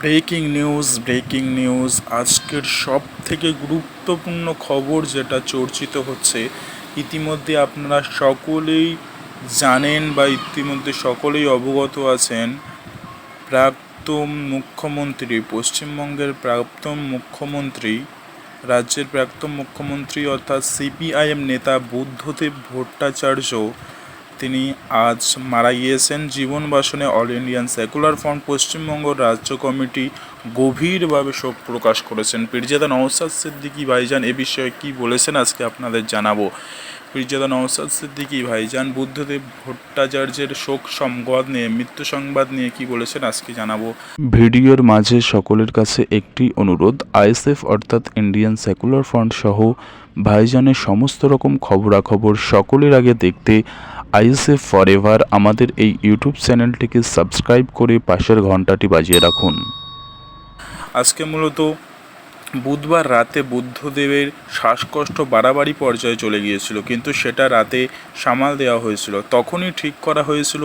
Breaking news breaking news. আজকের সব থেকে গুরুত্বপূর্ণ খবর যেটা চর্চিত হচ্ছে, ইতিমধ্যে আপনারা সকলেই জানেন বা ইতিমধ্যে সকলেই অবগত আছেন, প্রাক্তন মুখ্যমন্ত্রী, পশ্চিমবঙ্গের প্রাক্তন মুখ্যমন্ত্রী, রাজ্যের প্রাক্তন মুখ্যমন্ত্রী অর্থাৎ সিপিআইএম নেতা বুদ্ধদেব ভট্টাচার্য তিনি আজ মারা গিয়েছেন। জীবন বাসনে all Indian secular front Paschimbanga রাজ্য কমিটি গভীরভাবে শোক প্রকাশ করেছেন। পীরজাদা নওসাদ সিদ্দিকী ভাইজান এ বিষয়ে কি বলেছেন আজকে আপনাদের জানাব। পীরজাদা নওসাদ সিদ্দিকী ভাইজান বুদ্ধদেব ভট্টাচার্যের শোক সংবাদ নিয়ে, মৃত্যু সংবাদ নিয়ে কি বলেছেন আজকে জানাব। ভিডিওর মাঝে সকলের কাছে একটি অনুরোধ, আইএসএফ অর্থাৎ ইন্ডিয়ান সেকুলার ফ্রন্ট সহ ভাইজানের সমস্ত রকম খবরাখবর সকলের আগে দেখতে আইএসএফ ফরএভার আমাদের এই ইউটিউব চ্যানেলটিকে সাবস্ক্রাইব করে পাশের ঘন্টাটি বাজিয়ে রাখুন। আজকে মূলত বুধবার রাতে বুদ্ধদেবের শ্বাসকষ্ট বাড়াবাড়ি পর্যায়ে চলে গিয়েছিল, কিন্তু সেটা রাতে সামাল দেওয়া হয়েছিল। তখনই ঠিক করা হয়েছিল,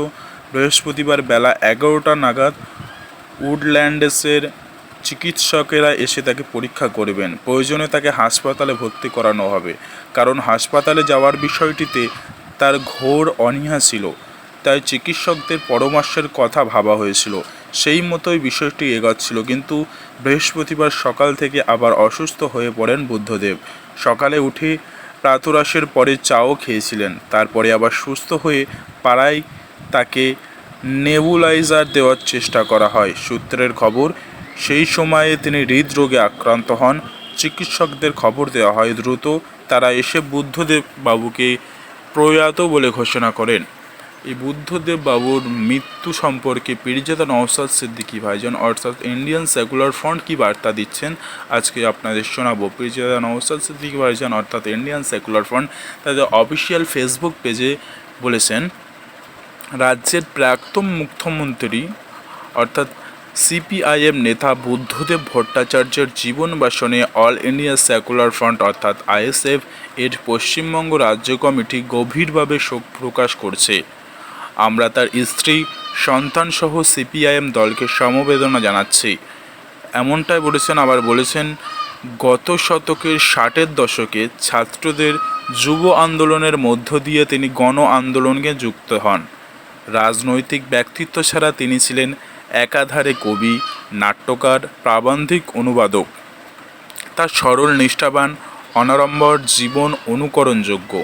বৃহস্পতিবার বেলা এগারোটা নাগাদ উডল্যান্ডসের চিকিৎসকেরা এসে তাকে পরীক্ষা করবেন। প্রয়োজনে তাকে হাসপাতালে ভর্তি করানো হবে। কারণ হাসপাতালে যাওয়ার বিষয়টিতে তার ঘোর অনীহা ছিল। তাই চিকিৎসকদের পরামর্শের কথা ভাবা হয়েছিল। সেই মতোই বিষয়টি এগোচ্ছিল। কিন্তু বৃহস্পতিবার সকাল থেকে আবার অসুস্থ হয়ে পড়েন বুদ্ধদেব। সকালে উঠে প্রাতরাশের পরে চাও খেয়েছিলেন। তারপরে আবার সুস্থ হয়ে পাড়ায় তাকে নেবুলাইজার দেওয়ার চেষ্টা করা হয়। সূত্রের খবর, সেই সময়ে তিনি হৃদরোগে আক্রান্ত হন। চিকিৎসকদের খবর দেওয়া হয়, দ্রুত তারা এসে বুদ্ধদেব বাবুকে প্রয়াত বলে ঘোষণা করেন। এই বুদ্ধদেব বাবুর মৃত্যু সম্পর্কে পীরজাদা নওসাদ সিদ্দিকী ভাইজান, অর্থাৎ ইন্ডিয়ান সেকুলার ফ্রন্ট কী বার্তা দিচ্ছেন, আজকে আপনাদের শোনাবো। পীরজাদা নওসাদ সিদ্দিকী ভাইজান, অর্থাৎ ইন্ডিয়ান সেকুলার ফ্রন্ট, তাদের অফিসিয়াল ফেসবুক পেজে বলেছেন, রাজ্যের প্রাক্তন মুখ্যমন্ত্রী, অর্থাৎ সিপিআইএম নেতা বুদ্ধদেব ভট্টাচার্যের জীবন বাসনে অল ইন্ডিয়া সেকুলার ফ্রন্ট অর্থাৎ আইএসএফ এর পশ্চিমবঙ্গ রাজ্য কমিটি গভীরভাবে শোক প্রকাশ করছে। আমরা তার স্ত্রী, সন্তানসহ সিপিআইএম দলকে সমবেদনা জানাচ্ছি। এমনটাই বলেছেন, আবার বলেছেন, গত শতকের ষাটের দশকে ছাত্রদের যুব আন্দোলনের মধ্য দিয়ে তিনি গণ আন্দোলনকে যুক্ত হন। রাজনৈতিক ব্যক্তিত্ব ছাড়া তিনি ছিলেন একাধারে কবি, নাট্যকার, প্রাবন্ধিক অনুবাদক। তার সরল, নিষ্ঠাবান, অনাড়ম্বর জীবন অনুকরণযোগ্য।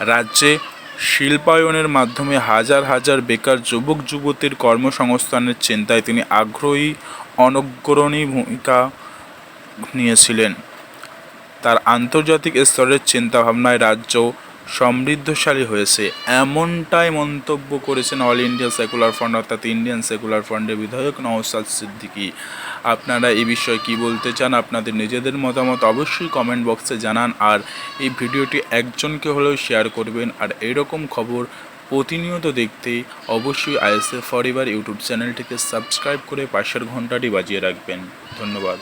রাজ্যে শিল্পায়নের মাধ্যমে হাজার হাজার বেকার যুবক, যুবতীর কর্মসংস্থানের চিন্তায় তিনি আগ্রহী, অনগ্রণী ভূমিকা নিয়েছিলেন। তার আন্তর্জাতিক স্তরের চিন্তাভাবনায় রাজ্য সমৃদ্ধশালী হয়েছে। এমনটাই মন্তব্য করেছেন অল ইন্ডিয়া সেকুলার ফান্ড অর্থাৎ ইন্ডিয়ান সেকুলার ফ্রন্টের বিধায়ক নওসাদ সিদ্দিকী। আপনারা এই বিষয়ে কি বলতে চান, আপনাদের নিজেদের মতামত অবশ্যই কমেন্ট বক্সে জানান, আর এই ভিডিওটি একজনকে হলেও শেয়ার করবেন, আর এরকম খবর প্রতিনিয়ত দেখতে অবশ্যই আইএসএফ ফরিবার ইউটিউব চ্যানেলটিকে সাবস্ক্রাইব করে পাশের ঘন্টাটি বাজিয়ে রাখবেন। ধন্যবাদ।